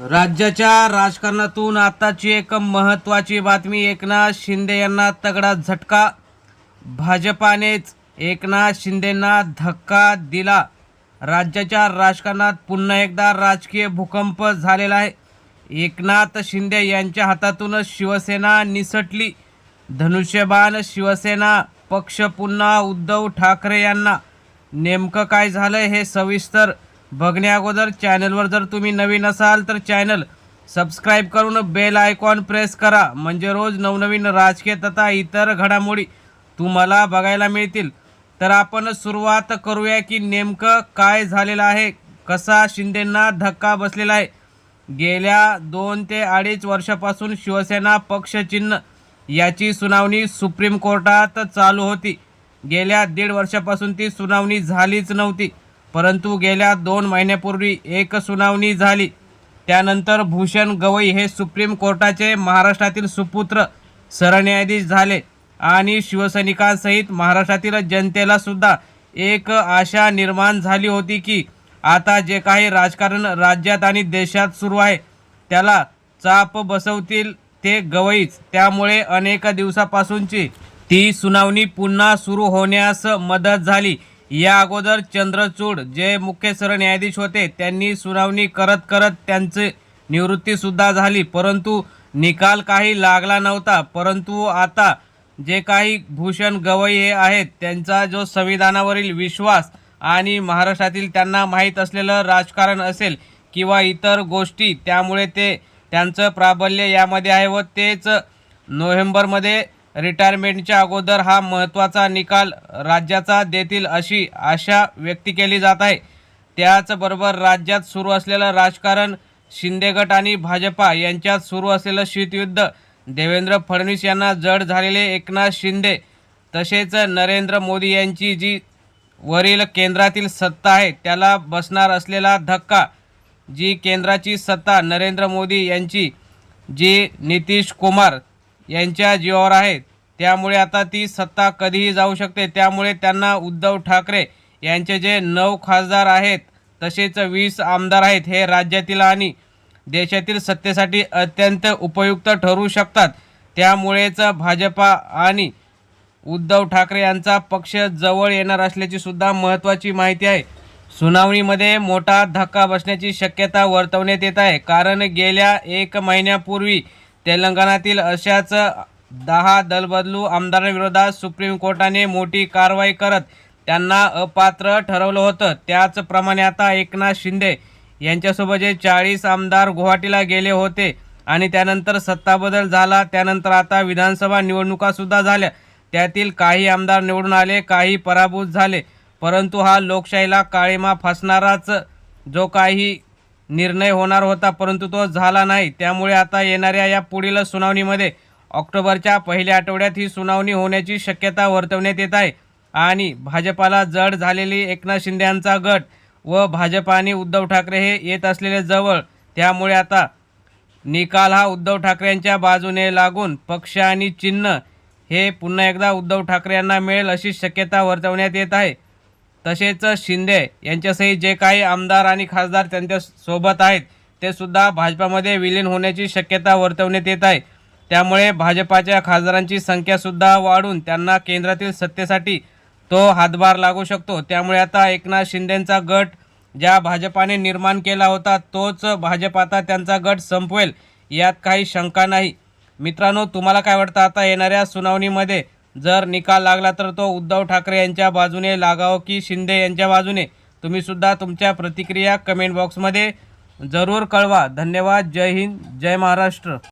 राज्याच्या राजकारणातून आताची एक महत्त्वाची बातमी एकनाथ शिंदे यांना तगडा झटका. भाजपानेच एकनाथ शिंदेंना धक्का दिला. राज्याच्या राजकारणात पुन्हा एकदा राजकीय भूकंप झालेला आहे. एकनाथ शिंदे यांच्या हातातूनच शिवसेना निसटली. धनुष्यबाण शिवसेना पक्ष पुन्हा उद्धव ठाकरे यांना. नेमकं काय झालं हे सविस्तर बघण्याअगोदर चॅनलवर जर तुम्ही नवीन असाल तर चॅनल सबस्क्राईब करून बेल आयकॉन प्रेस करा. म्हणजे रोज नवनवीन राजकीय तथा इतर घडामोडी तुम्हाला बघायला मिळतील. तर आपण सुरुवात करूया की नेमकं काय झालेलं आहे कसा शिंदेंना धक्का बसलेला आहे. गेल्या दोन ते अडीच वर्षापासून शिवसेना पक्षचिन्ह याची सुनावणी सुप्रीम कोर्टात चालू होती. गेल्या दीड वर्षापासून ती सुनावणी झालीच नव्हती. परंतु गेल्या दोन महिन्यापूर्वी एक सुनावणी झाली. त्यानंतर भूषण गवई हे सुप्रीम कोर्टाचे महाराष्ट्रातील सुपुत्र सरन्यायाधीश झाले आणि शिवसैनिकांसहित महाराष्ट्रातील जनतेला सुद्धा एक आशा निर्माण झाली होती की आता जे काही राजकारण राज्यात आणि देशात सुरू आहे त्याला चाप बसवतील ते गवईच. त्यामुळे अनेक दिवसापासूनची ती सुनावणी पुन्हा सुरू होण्यास मदत झाली. या अगोदर चंद्रचूड जे मुख्य सरन्यायाधीश होते त्यांनी सुनावणी करत करत त्यांचे निवृत्तीसुद्धा झाली. परंतु निकाल काही लागला नव्हता. परंतु आता जे काही भूषण गवई हे आहेत त्यांचा जो संविधानावरील विश्वास आणि महाराष्ट्रातील त्यांना माहीत असलेलं राजकारण असेल किंवा इतर गोष्टी त्यामुळे ते त्यांचं प्राबल्य यामध्ये आहे व तेच नोव्हेंबरमध्ये रिटायरमेंटच्या अगोदर हा महत्त्वाचा निकाल राज्याचा देतील अशी आशा व्यक्त केली जात आहे. त्याचबरोबर राज्यात सुरू असलेलं राजकारण शिंदेगट आणि भाजपा यांच्यात सुरू असलेलं शीतयुद्ध देवेंद्र फडणवीस यांना जड झालेले एकनाथ शिंदे तसेच नरेंद्र मोदी यांची जी वरील केंद्रातील सत्ता आहे त्याला बसणार असलेला धक्का जी केंद्राची सत्ता नरेंद्र मोदी यांची जी नितीश कुमार यांच्या जीवावर आहेत. त्यामुळे आता ती सत्ता कधीही जाऊ शकते. त्यामुळे त्यांना उद्धव ठाकरे यांचे जे नऊ खासदार आहेत तसेच वीस आमदार आहेत हे राज्यातील आणि देशातील सत्तेसाठी अत्यंत उपयुक्त ठरू शकतात. त्यामुळेच भाजपा आणि उद्धव ठाकरे यांचा पक्ष जवळ येणार असल्याची सुद्धा महत्त्वाची माहिती आहे. सुनावणीमध्ये मोठा धक्का बसण्याची शक्यता वर्तवण्यात येत आहे. कारण गेल्या एक महिन्यापूर्वी तेलंगणातील अशाच दहा दलबदलू आमदारांविरोधात सुप्रीम कोर्टाने मोठी कारवाई करत त्यांना अपात्र ठरवलं होतं. त्याचप्रमाणे आता एकनाथ शिंदे यांच्यासोबत जे चाळीस आमदार गुवाहाटीला गेले होते आणि त्यानंतर सत्ताबदल झाला त्यानंतर आता विधानसभा निवडणुकासुद्धा झाल्या. त्यातील काही आमदार निवडून आले काही पराभूत झाले परंतु हा लोकशाहीला काळीमा फसणाराच जो काही निर्णय होणार होता परंतु तो झाला नाही. त्यामुळे आता येणाऱ्या या पुढील सुनावणीमध्ये ऑक्टोबरच्या पहिल्या आठवड्यात ही सुनावणी होण्याची शक्यता वर्तवण्यात येत आहे. आणि भाजपाला जड झालेली एकनाथ शिंदे यांचा गट व भाजप आणि उद्धव ठाकरे हे येत असलेले जवळ त्यामुळे आता निकाल हा उद्धव ठाकरेंच्या बाजूने लागून पक्ष आणि चिन्ह हे पुन्हा एकदा उद्धव ठाकरे यांना मिळेल अशी शक्यता वर्तवण्यात येत आहे. तसेच शिंदे यांच्यासहित जे काही आमदार आणि खासदार त्यांच्यासोबत आहेत ते सुद्धा भाजपामध्ये विलीन होण्याची शक्यता वर्तवण्यात येत आहे. त्यामुळे भाजपाच्या खासदारांची संख्यासुद्धा वाढून त्यांना केंद्रातील सत्तेसाठी तो हातभार लागू शकतो. त्यामुळे आता एकनाथ शिंदेंचा गट ज्या भाजपाने निर्माण केला होता तोच भाजप आता त्यांचा गट संपवेल यात काही शंका नाही. मित्रांनो तुम्हाला काय वाटतं? आता येणाऱ्या सुनावणीमध्ये जर निकाल लागला तर तो उद्धव ठाकरे यांच्या बाजूने लागावं की शिंदे यांच्या बाजूने. तुम्ही सुद्धा तुमच्या प्रतिक्रिया कमेंट बॉक्समध्ये जरूर कळवा. धन्यवाद. जय हिंद. जय महाराष्ट्र.